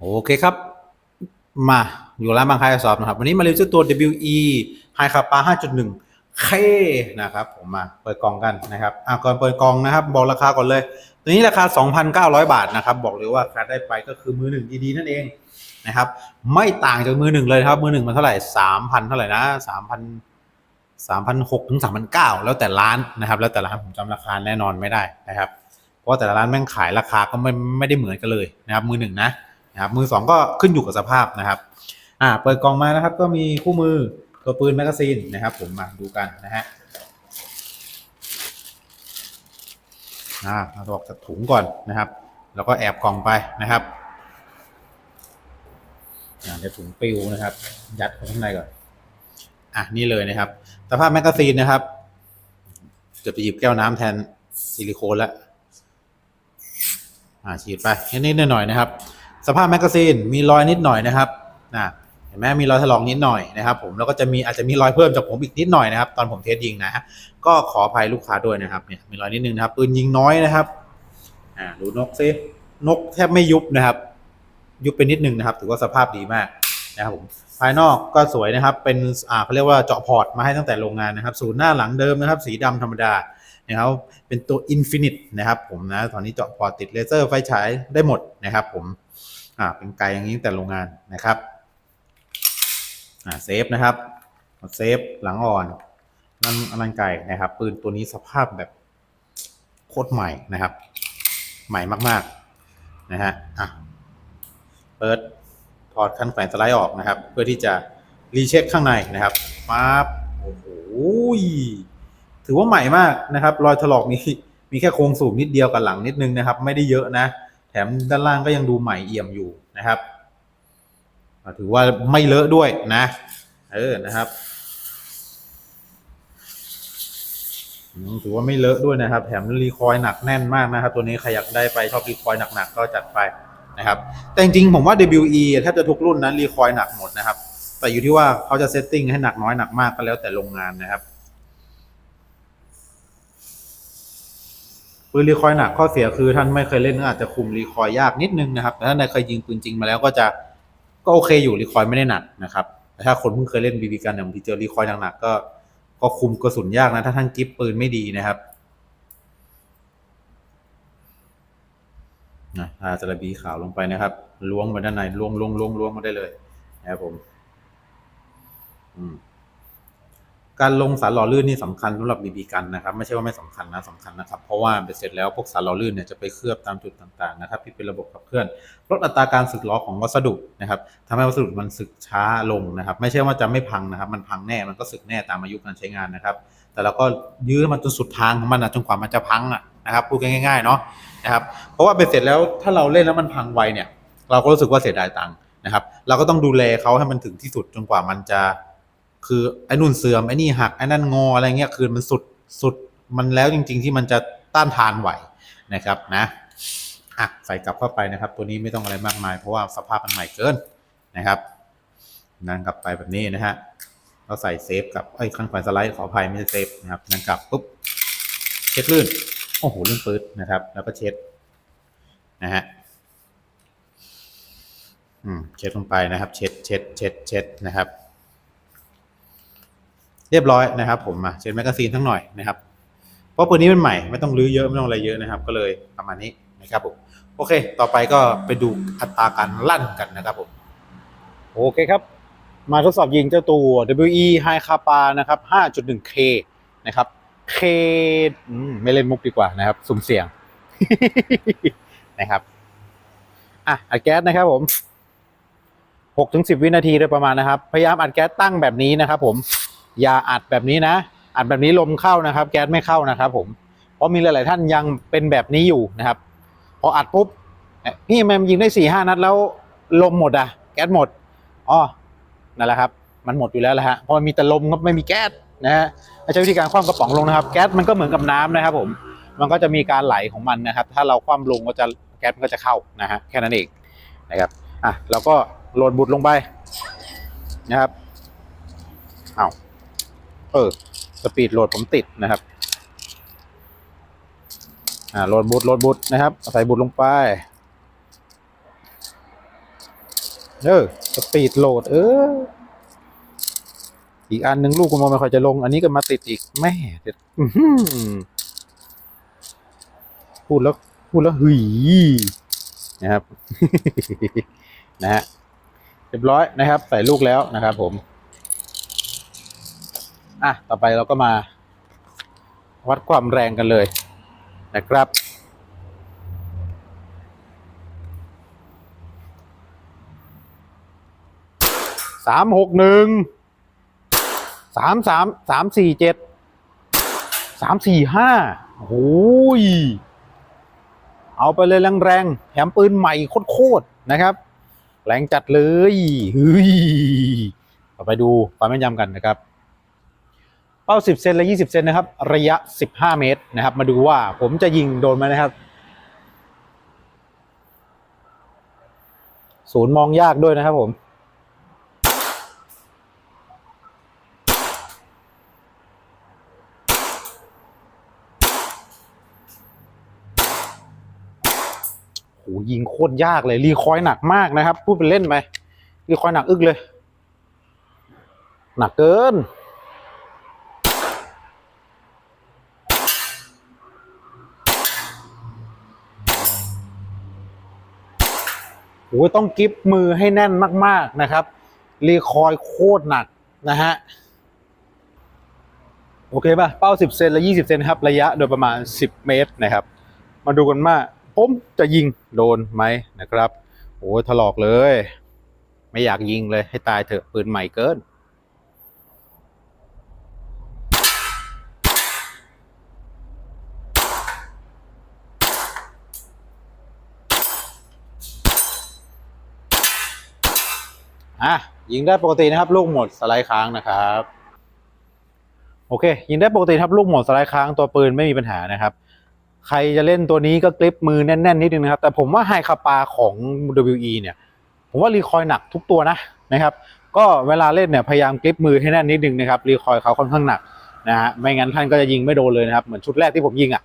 โอเคครับ มาอยู่ร้านบางคายสอบนะครับ วันนี้มาเรีวิวเจ้าตัว WE High Kappa 5.1 K นะครับ ผมมาเปิดกล่องกันนะครับอะก่อนเปิดกล่องนะครับ บอกราคาก่อนเลย ตัวนี้ราคา 2,900 บาทนะครับ บอกเลยว่าใครได้ไปก็คือมือหนึ่งดีๆ นั่นเองนะครับ ไม่ต่างจากมือหนึ่งเลยครับ มือหนึ่งมันเท่าไหร่ 3,000 เท่าไหร่นะ 3,000 3,600ถึง3,900แล้วแต่ร้านนะครับ แล้วแต่ร้านผมจำราคาแน่นอนไม่ได้นะครับ เพราะแต่ละร้านแม่งขายราคาก็ไม่ไม่ได้เหมือนกันเลยนะครับ มือหนึ่งนะ นะครับมือสองก็ขึ้นอยู่กับสภาพนะครับอ่าเปิดกล่องมานะครับ ก็มีคู่มือตัวปืนแมกกาซีนนะครับ ผมมาดูกันนะฮะอ่าเราออกจากถุงก่อนนะครับ แล้วก็แอบกล่องไปนะครับอ่าเดี๋ยวถุงปิวนะครับ ยัดเข้าข้างในก่อนอะนี่เลยนะครับสภาพแมกกาซีนนะครับจะไปหยิบแก้วน้ำแทนซิลิโคนล้วอ่าฉีดไปนิดๆหน่อยๆนะครับ สภาพแมกกาซีนมีรอยนิดหน่อยนะครับนะเห็นไหมมีรอยถลอกนิดหน่อยนะครับ ผมแล้วก็จะมีอาจจะมีรอยเพิ่มจากผมอีกนิดหน่อยนะครับ ตอนผมเทสยิงนะก็ขออภัยลูกค้าด้วยนะครับเนี่ยมีรอยนิดนึงนะครับปืนยิงน้อยนะครับอ่าดูนกซินกแทบไม่ยุบนะครับ ยุบไปนิดนึงนะครับ ถือว่าสภาพดีมากนะครับผมภายนอกก็สวยนะครับ เป็นอ่าเขาเรียกว่าเจาะพอร์ตมาให้ตั้งแต่โรงงานนะครับ ศูนย์หน้าหลังเดิมนะครับ สีดำธรรมดานะครับเป็นตัว Infinite นะครับ ผมนะตอนนี้เจาะพอร์ตติดเลเซอร์ไฟฉายได้หมดนะครับ ผม อ่าเป็นไกลอย่างนี้แต่โรงงานนะครับอ่าเซฟนะครับเซฟหลังอ่อนนั่นอันนั้นไกลนะครับ ปืนตัวนี้สภาพแบบโคตรใหม่นะครับ ใหม่มากๆนะฮะอะเปิดถอดคันแขวนสไลด์ออกนะครับ เพื่อที่จะรีเช็คข้างในนะครับปั๊บโอ้โหถือว่าใหม่มากนะครับ รอยถลอกมีมีแค่โครงสูงนิดเดียวกับหลังนิดนึงนะครับ ไม่ได้เยอะนะ มด้านล่างก็ยังดูใหม่เอี่ยมอยู่นะครับถือว่าไม่เลอะด้วยนะเออนะครับถือว่าไม่เลอะด้วยนะครับ แถมรีคอยล์หนักแน่นมากนะครับ ตัวนี้ใครอยากได้ไปชอบรีคอยล์หนักๆก็จัดไปนะครับ แต่จริงๆผมว่า WE แทบจะทุกรุ่นนั้นรีคอยล์หนักหมดนะครับ แต่อยู่ที่ว่าเขาจะเซตติ้งให้หนักน้อยหนักมากก็แล้วแต่โรงงานนะครับ ปืนรีคอยหนักข้อเสียคือท่านไม่เคยเล่นก็อาจจะคุมรีคอยยากนิดนึงนะครับ แต่ถ้าในเคยยิงปืนจริงมาแล้วก็จะก็โอเคอยู่รีคอยไม่ได้หนักนะครับแต่ถ้าคนเพิ่งเคยเล่นบีบีกันอย่างที่เจอรีคอยหนักๆก็ก็คุมกระสุนยากนะถ้าท่านกิฟปืนไม่ดีนะครับนะอาจระบีขาวลงไปนะครับล้วงไปด้านในล้วงล้วงล้วงล้วงมาได้เลยนะครับผม อืม การลงสารหล่อลื่นนี่สำคัญสำหรับบีบีกันนะครับไม่ใช่ว่าไม่สำคัญนะสำคัญนะครับเพราะว่าเบ็ดเสร็จแล้วพวกสารหล่อลื่นเนี่ยจะไปเคลือบตามจุดต่างๆนะครับที่เป็นระบบขับเคลื่อนลดอัตราการสึกหรอของวัสดุนะครับทำให้วัสดุมันสึกช้าลงนะครับ ไม่ใช่ว่าจะไม่พังนะครับ มันพังแน่มันก็สึกแน่ตามอายุการใช้งานนะครับ แต่เราก็ยื้อมันจนสุดทางของมันนะจนกว่ามันจะพังอะนะครับพูดง่ายๆเนาะนะครับเพราะว่าเบ็ดเสร็จแล้วถ้าเราเล่นแล้วมันพังไวเนี่ย เราก็รู้สึกว่าเสียดายตังค์นะครับ เราก็ต้องดูแลเขาให้มันถึงที่สุดจนกว่ามันจะ คือไอ้นุ่นเสื่อมไอ้นี่หักไอ้นั่นงออะไรเงี้ยคือมันสุดสุดมันแล้วจริง ๆ ที่มันจะต้านทานไหวนะครับนะอะใส่กลับเข้าไปนะครับ ตัวนี้ไม่ต้องอะไรมากมาย เพราะว่าสภาพมันใหม่เกินนะครับนั่งกลับไปแบบนี้นะฮะเราใส่เซฟกับไอ้ยข้างขวาสไลด์ขออภัยไม่ใช่เซฟนะครับนั่งกลับปุ๊บเช็ดลื่นโอ้โหลื่นปื๊ดนะครับ แล้วก็เช็ดนะฮะอืมเช็ดลงไปนะครับ เช็ดเช็ดเช็ดเช็ดนะครับ เรียบร้อยนะครับผมมาเช็ดแมกกาซีนทั้งหน่อยนะครับ เพราะปืนนี้มันใหม่ไม่ต้องรื้อเยอะไม่ต้องอะไรเยอะนะครับ ก็เลยประมาณนี้นะครับผมโอเค ต่อไปก็ไปดูอัตราการลั่นกันนะครับผมโอเคครับ มาทดสอบยิงเจ้าตัว WE High Kappa นะครับ 5.1K นะครับ K มไม่เล่นมุกดีกว่านะครับ สุ่มเสี่ยงนะครับอะอัดแก๊สนะครับผมหกถึงสิบวินาทีโดยประมาณนะครับ พยายามอัดแก๊สตั้งแบบนี้นะครับผม อย่าอัดแบบนี้นะ อัดแบบนี้ลมเข้านะครับ แก๊สไม่เข้านะครับผมเพราะมีหลาย ๆ ท่านยังเป็นแบบนี้อยู่นะครับ พออัดปุ๊บพี่แมมยิงได้สี่ห้านัดแล้วลมหมดอะ แก๊สหมดอ๋อนั่นแหละครับ มันหมดอยู่แล้วแหละฮะเพราะมันมีแต่ลมครับไม่มีแก๊สนะฮะใช้วิธีการคว่ำกระป๋องลงนะครับ แก๊สมันก็เหมือนกับน้ำนะครับ ผม มันก็จะมีการไหลของมันนะครับ ถ้าเราคว่ำลงก็จะแก๊สมันก็จะเข้านะฮะแค่นั้นเองนะครับอะเราก็โหลดบุตรลงไปนะครับเอา ออสปีดโหลดผมติดนะครับอ่าโหลดบุตรโหลดบุตรนะครับใส่บุตรลงไปเออสปีดโหลดเอออีกอันหนึ่งลูกกูมองไม่ค่อยจะลง อันนี้ก็มาติดอีกแม่เด็ดพูดแล้วพูดแล้วหึยนะครับนะฮะเรียบร้อยนะครับ ใส่ลูกแล้วนะครับผม อะต่อไปเราก็มา วัดความแรงกันเลยนะครับ สามหกหนึ่งสามสามสามสี่เจ็ดสามสี่ห้าโอ้ยเอาไปเลยแรงๆแถมปืนใหม่โคตรๆนะครับ แรงจัดเลยเฮ้ยไปดูความแม่นยำกันนะครับ เป้า 10 เซนและ 20 เซนนะครับ ระยะ 15 เมตรนะครับ มาดูว่าผมจะยิงโดนไหมนะครับ ศูนย์มองยากด้วยนะครับผม โห ยิงโคตรยากเลย รีคอยล์หนักมากนะครับ พูดเป็นเล่นไป รีคอยล์หนักอึกเลย หนักเกิน โอ้ยต้องกิฟมือให้แน่นมาก ๆนะครับ รีคอยล์โคตรหนักนะฮะ โอเคป่ะ เป้า 10 เซนและ 20 เซนครับ ระยะโดยประมาณ 10 เมตรนะครับ มาดูกันว่าผมจะยิงโดนไหมนะครับ โอ้ยถลอกเลย ไม่อยากยิงเลยให้ตายเถอะปืนใหม่เกิน อะยิงได้ปกตินะครับลูกหมดสไลด์ค้างนะครับโอเค ยิงได้ปกติครับลูกหมดสไลด์ค้างตัวปืนไม่มีปัญหานะครับ ใครจะเล่นตัวนี้ก็กริปมือแน่นๆนิดนึงนะครับ แต่ผมว่าไฮคาปาของ WE เนี่ย ผมว่ารีคอยล์หนักทุกตัวนะนะครับ ก็เวลาเล่นเนี่ยพยายามกริปมือให้แน่นนิดนึงนะครับรีคอยล์เขาค่อนข้างหนักนะฮะไม่งั้นท่านก็จะยิงไม่โดนเลยนะครับเหมือนชุดแรกที่ผมยิงอะ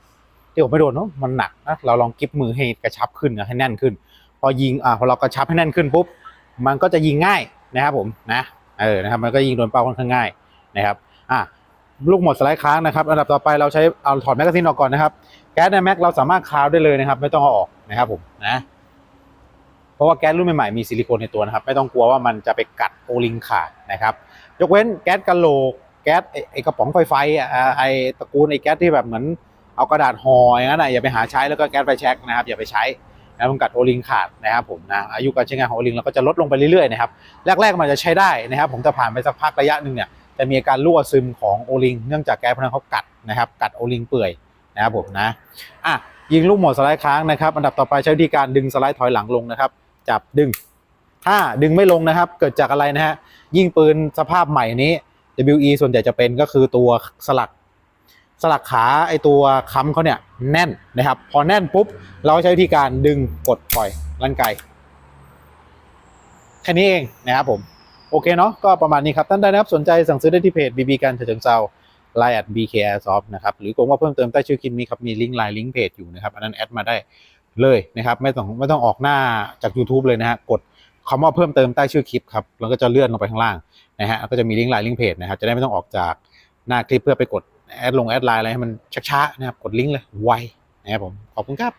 ที่ผมไม่โดนเนาะมันหนักนะเราลองกริปมือให้กระชับขึ้นนะให้แน่นขึ้น พอยิงอ่าพอเรากระชับให้แน่นขึ้นปุ๊บ มันก็จะยิงง่ายนะครับผมนะเออนะครับมันก็ยิงโดนเป้าค่อนข้างง่ายนะครับอะลูกหมดสไลด์ค้างนะครับอันดับต่อไปเราใช้เอาถอดแมกกาซีนออกก่อนนะครับแก๊สในแม็กเราสามารถคาวได้เลยนะครับ ไม่ต้องเอาออกนะครับผมนะเพราะว่าแก๊สรุ่นใหม่ๆมีซิลิโคนในตัวนะครับ ไม่ต้องกลัวว่ามันจะไปกัดโอลิงขาดนะครับยกเว้นแก๊สกะโหลกแก๊สไอกระป๋องไฟไฟอะอ่าไอตระกูลไอแก๊สที่แบบเหมือนเอากระดาษห่ออย่างนั้นอะอย่าไปหาใช้แล้วก็แก๊สไฟแช็กนะครับอย่าไปใช้ นะมันกัดโอลิงขาดนะครับผมนะอายุการใช้งานของโอลิงเราก็จะลดลงไปเรื่อยๆนะครับแรกๆมันจะใช้ได้นะครับผมจะผ่านไปสักพักระยะหนึ่งเนี่ยจะมีอาการรั่วซึมของโอลิงเนื่องจากแก๊สพวกนั้นเขากัดนะครับกัดโอลิงเปื่อยนะครับผมนะอะยิงลูกหมดสไลด์ค้างนะครับอันดับต่อไปใช้วิธีการดึงสไลด์ถอยหลังลงนะครับ จับดึง ถ้าดึงไม่ลงนะครับ เกิดจากอะไรนะฮะยิ่งปืนสภาพใหม่นี้ WE ส่วนใหญ่จะเป็นก็คือตัวสลัก สลักขาไอตัวค้ำเขาเนี่ยแน่นนะครับ พอแน่นปุ๊บ เราใช้วิธีการดึงกดปล่อยลั่นไกแค่นี้เองนะครับผม โอเคเนาะก็ประมาณนี้ครับ ท่านใดนะครับ สนใจสั่งซื้อได้ที่เพจ BB การเฉลิมเซาไลน์ at BK Airsoft นะครับหรือกงว่าเพิ่มเติมใต้ชื่อคลิปนี้ครับ มีลิงก์ไลน์ลิงก์เพจอยู่นะครับ อันนั้นแอดมาได้เลยนะครับ ไม่ต้องไม่ต้องออกหน้าจาก YouTube เลยนะฮะกดคำว่าเพิ่มเติมใต้ชื่อคลิปครับแล้วก็จะเลื่อนลงไปข้างล่างนะฮะก็จะมีลิงก์ไลน์ลิงก์เพจนะครับจะได้ไม่ต้องออกจากหน้าคลิปเพื่อไปกด แอดลงแอดไลน์อะไรให้มันช้าๆนะครับ กดลิงก์เลยไวนะครับผม ขอบคุณครับ